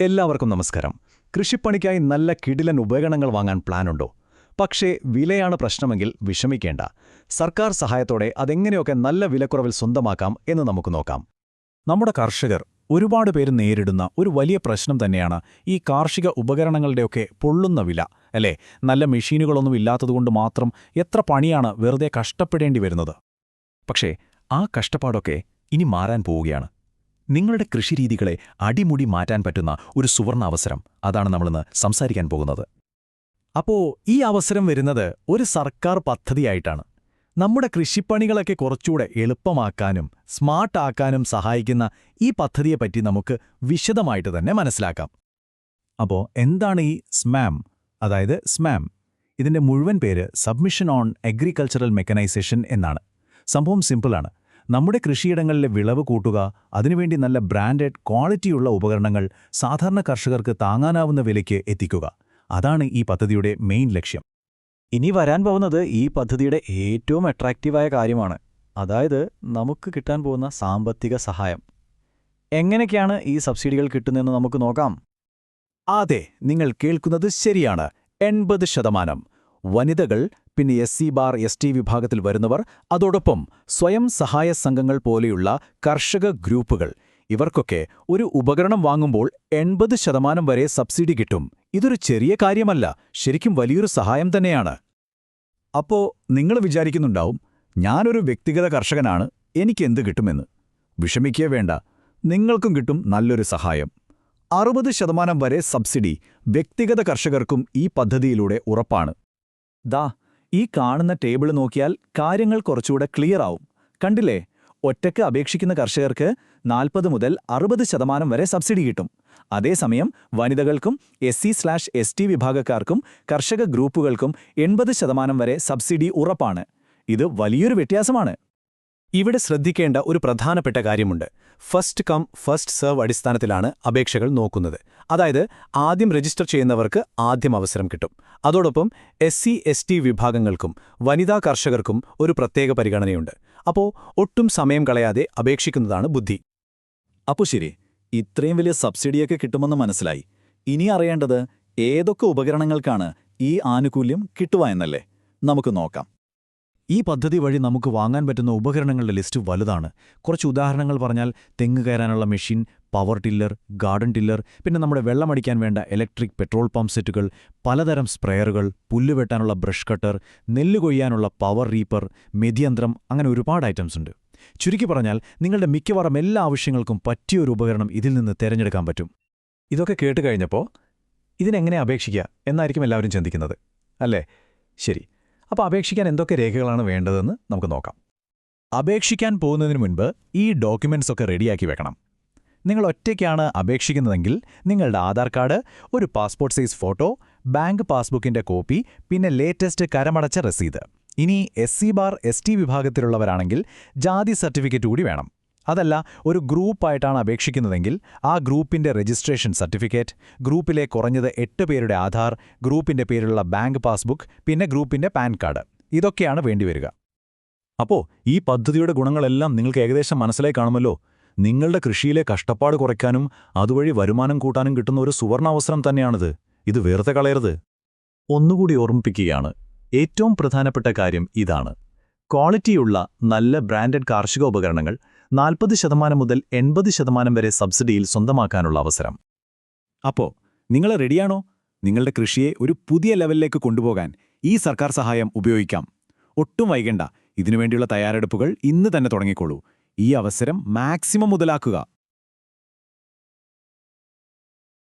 എല്ലാവർക്കും നമസ്കാരം. കൃഷിപ്പണിക്കായി നല്ല കിടിലൻ ഉപകരണങ്ങൾ വാങ്ങാൻ പ്ലാനുണ്ടോ? പക്ഷേ വിലയാണ് പ്രശ്നമെങ്കിൽ വിഷമിക്കേണ്ട. സർക്കാർ സഹായത്തോടെ അതെങ്ങനെയൊക്കെ നല്ല വിലക്കുറവിൽ സ്വന്തമാക്കാം എന്ന് നമുക്ക് നോക്കാം. നമ്മുടെ കർഷകർ ഒരുപാട് പേര് നേരിടുന്ന ഒരു വലിയ പ്രശ്നം തന്നെയാണ് ഈ കാർഷിക ഉപകരണങ്ങളുടെയൊക്കെ പൊള്ളുന്ന വില അല്ലേ? നല്ല മെഷീനുകളൊന്നും ഇല്ലാത്തതുകൊണ്ട് മാത്രം എത്ര പണിയാണ് വെറുതെ കഷ്ടപ്പെടേണ്ടി വരുന്നത്? പക്ഷേ ആ കഷ്ടപ്പാടൊക്കെ ഇനി മാറാൻ പോവുകയാണ്. നിങ്ങളുടെ കൃഷിരീതികളെ അടിമുടി മാറ്റാൻ പറ്റുന്ന ഒരു സുവർണ അവസരം. അതാണ് നമ്മളിന്ന് സംസാരിക്കാൻ പോകുന്നത്. അപ്പോ ഈ അവസരം വരുന്നത് ഒരു സർക്കാർ പദ്ധതിയായിട്ടാണ്. നമ്മുടെ കൃഷിപ്പണികളൊക്കെ കുറച്ചുകൂടെ എളുപ്പമാക്കാനും സ്മാർട്ടാക്കാനും സഹായിക്കുന്ന ഈ പദ്ധതിയെപ്പറ്റി നമുക്ക് വിശദമായിട്ട് തന്നെ മനസ്സിലാക്കാം. അപ്പോൾ എന്താണ് ഈ സ്മാം? അതായത് സ്മാം. ഇതിന്റെ മുഴുവൻ പേര് സബ്മിഷൻ ഓൺ അഗ്രികൾച്ചറൽ മെക്കനൈസേഷൻ എന്നാണ്. സംഭവം സിമ്പിളാണ്. നമ്മുടെ കൃഷിയിടങ്ങളിലെ വിളവ് കൂട്ടുക അതിനുവേണ്ടി നല്ല ബ്രാൻഡഡ് ക്വാളിറ്റിയുള്ള ഉപകരണങ്ങൾ സാധാരണ കർഷകർക്ക് താങ്ങാനാവുന്ന വിലയ്ക്ക് എത്തിക്കുക. അതാണ് ഈ പദ്ധതിയുടെ മെയിൻ ലക്ഷ്യം. ഇനി വരാൻ പോകുന്നത് ഈ പദ്ധതിയുടെ ഏറ്റവും അട്രാക്റ്റീവായ കാര്യമാണ്. അതായത് നമുക്ക് കിട്ടാൻ പോകുന്ന സാമ്പത്തിക സഹായം. എങ്ങനെയൊക്കെയാണ് ഈ സബ്സിഡികൾ കിട്ടുന്നതെന്ന് നമുക്ക് നോക്കാം. അതെ നിങ്ങൾ കേൾക്കുന്നത് ശരിയാണ്. എൺപത് ശതമാനം. വനിതകൾ പിന്നെ S C bar S T വിഭാഗത്തിൽ വരുന്നവർ അതോടൊപ്പം സ്വയം സഹായ സംഘങ്ങൾ പോലെയുള്ള കർഷക ഗ്രൂപ്പുകൾ. ഇവർക്കൊക്കെ ഒരു ഉപകരണം വാങ്ങുമ്പോൾ എൺപത് ശതമാനം വരെ സബ്സിഡി കിട്ടും. ഇതൊരു ചെറിയ കാര്യമല്ല ശരിക്കും വലിയൊരു സഹായം തന്നെയാണ്. അപ്പോ നിങ്ങൾ വിചാരിക്കുന്നുണ്ടാവും ഞാനൊരു വ്യക്തിഗത കർഷകനാണ് എനിക്കെന്ത് കിട്ടുമെന്ന്. വിഷമിക്കേ വേണ്ട നിങ്ങൾക്കും കിട്ടും നല്ലൊരു സഹായം. അറുപത് ശതമാനം വരെ സബ്സിഡി വ്യക്തിഗത കർഷകർക്കും ഈ പദ്ധതിയിലൂടെ ഉറപ്പാണ്. ദാ ഈ കാണുന്ന ടേബിൾ നോക്കിയാൽ കാര്യങ്ങൾ കുറച്ചുകൂടെ ക്ലിയർ ആവും. കണ്ടില്ലേ? ഒറ്റയ്ക്ക് അപേക്ഷിക്കുന്ന കർഷകർക്ക് നാൽപ്പത് മുതൽ അറുപത് ശതമാനം വരെ സബ്സിഡി കിട്ടും. അതേസമയം വനിതകൾക്കും S C slash S T വിഭാഗക്കാർക്കും കർഷക ഗ്രൂപ്പുകൾക്കും എൺപത് ശതമാനം വരെ സബ്സിഡി ഉറപ്പാണ്. ഇത് വലിയൊരു വ്യത്യാസമാണ്. ഇവിടെ ശ്രദ്ധിക്കേണ്ട ഒരു പ്രധാനപ്പെട്ട കാര്യമുണ്ട്. ഫസ്റ്റ് കം ഫസ്റ്റ് സെർവ് അടിസ്ഥാനത്തിലാണ് അപേക്ഷകൾ നോക്കുന്നത്. അതായത് ആദ്യം രജിസ്റ്റർ ചെയ്യുന്നവർക്ക് ആദ്യം അവസരം കിട്ടും. അതോടൊപ്പം എസ് സി എസ് ടി വിഭാഗങ്ങൾക്കും വനിതാ കർഷകർക്കും ഒരു പ്രത്യേക പരിഗണനയുണ്ട്. അപ്പോൾ ഒട്ടും സമയം കളയാതെ അപേക്ഷിക്കുന്നതാണ് ബുദ്ധി. അപ്പോൾ ശരി ഇത്രയും വലിയ സബ്സിഡിയൊക്കെ കിട്ടുമെന്ന് മനസ്സിലായി. ഇനി അറിയേണ്ടത് ഏതൊക്കെ ഉപകരണങ്ങൾക്കാണ് ഈ ആനുകൂല്യം കിട്ടുക എന്നല്ലേ? നമുക്ക് നോക്കാം. ഈ പദ്ധതി വഴി നമുക്ക് വാങ്ങാൻ പറ്റുന്ന ഉപകരണങ്ങളുടെ ലിസ്റ്റ് വലുതാണ്. കുറച്ച് ഉദാഹരണങ്ങൾ പറഞ്ഞാൽ തെങ്ങ് കയറാനുള്ള machine power tiller garden tiller പിന്നെ നമ്മുടെ വെള്ളമടിക്കാൻ വേണ്ട ഇലക്ട്രിക് പെട്രോൾ പമ്പ് സെറ്റുകൾ പലതരം സ്പ്രെയറുകൾ പുല്ല് വെട്ടാനുള്ള ബ്രഷ് കട്ടർ നെല്ല് കൊയ്യാനുള്ള പവർ റീപ്പർ മെതിയന്ത്രം അങ്ങനെ ഒരുപാട് ഐറ്റംസ് ഉണ്ട്. ചുരുക്കി പറഞ്ഞാൽ നിങ്ങളുടെ മിക്കവാറും എല്ലാ ആവശ്യങ്ങൾക്കും പറ്റിയൊരു ഉപകരണം ഇതിൽ നിന്ന് തിരഞ്ഞെടുക്കാൻ പറ്റും. ഇതൊക്കെ കേട്ട് കഴിഞ്ഞപ്പോൾ ഇതിനെങ്ങനെ അപേക്ഷിക്കുക? എന്നായിരിക്കും എല്ലാവരും ചിന്തിക്കുന്നത്. അല്ലേ? ശരി. അപ്പോൾ അപേക്ഷിക്കാൻ എന്തൊക്കെ രേഖകളാണ് വേണ്ടതെന്ന് നമുക്ക് നോക്കാം. അപേക്ഷിക്കാൻ പോകുന്നതിന് മുൻപ് ഈ ഡോക്യുമെന്റ്സ് ഒക്കെ റെഡിയാക്കി വെക്കണം. നിങ്ങൾ ഒറ്റയ്ക്കാണ് അപേക്ഷിക്കുന്നതെങ്കിൽ നിങ്ങളുടെ ആധാർ കാർഡ് ഒരു പാസ്പോർട്ട് സൈസ് ഫോട്ടോ ബാങ്ക് പാസ്ബുക്കിന്റെ കോപ്പി പിന്നെ ലേറ്റസ്റ്റ് കരമടച്ച രസീത് ഇനി S C bar S T വിഭാഗത്തിലുള്ളവരാണെങ്കിൽ ജാതി സർട്ടിഫിക്കറ്റ് കൂടി വേണം. അതല്ല ഒരു ഗ്രൂപ്പായിട്ടാണ് അപേക്ഷിക്കുന്നതെങ്കിൽ ആ ഗ്രൂപ്പിന്റെ രജിസ്ട്രേഷൻ സർട്ടിഫിക്കറ്റ് ഗ്രൂപ്പിലെ കുറഞ്ഞത് എട്ട് പേരുടെ ആധാർ ഗ്രൂപ്പിന്റെ പേരിലുള്ള ബാങ്ക് പാസ്ബുക്ക് പിന്നെ ഗ്രൂപ്പിന്റെ പാൻ കാർഡ്. ഇതൊക്കെയാണ് വേണ്ടിവരിക അപ്പോ ഈ പദ്ധതിയുടെ ഗുണങ്ങളെല്ലാം നിങ്ങൾക്ക് ഏകദേശം മനസ്സിലായി കാണുമല്ലോ. നിങ്ങളുടെ കൃഷിയിലെ കഷ്ടപ്പാട് കുറയ്ക്കാനും അതുവഴി വരുമാനം കൂട്ടാനും കിട്ടുന്ന ഒരു സുവർണാവസരം തന്നെയാണിത്. ഇത് വെറുതെ കളയരുത്. ഒന്നുകൂടി ഓർമ്മിപ്പിക്കുകയാണ്. ഏറ്റവും പ്രധാനപ്പെട്ട കാര്യം ഇതാണ്. ക്വാളിറ്റിയുള്ള നല്ല ബ്രാൻഡഡ് കാർഷിക ഉപകരണങ്ങൾ നാൽപ്പത് ശതമാനം മുതൽ എൺപത് ശതമാനം വരെ സബ്സിഡിയിൽ സ്വന്തമാക്കാനുള്ള അവസരം. അപ്പോ നിങ്ങൾ റെഡിയാണോ? നിങ്ങളുടെ കൃഷിയെ ഒരു പുതിയ ലെവലിലേക്ക് കൊണ്ടുപോകാൻ ഈ സർക്കാർ സഹായം ഉപയോഗിക്കാം. ഒട്ടും വൈകണ്ട. ഇതിനുവേണ്ടിയുള്ള തയ്യാറെടുപ്പുകൾ ഇന്ന് തന്നെ തുടങ്ങിക്കോളൂ. ഈ അവസരം മാക്സിമം മുതലാക്കുക.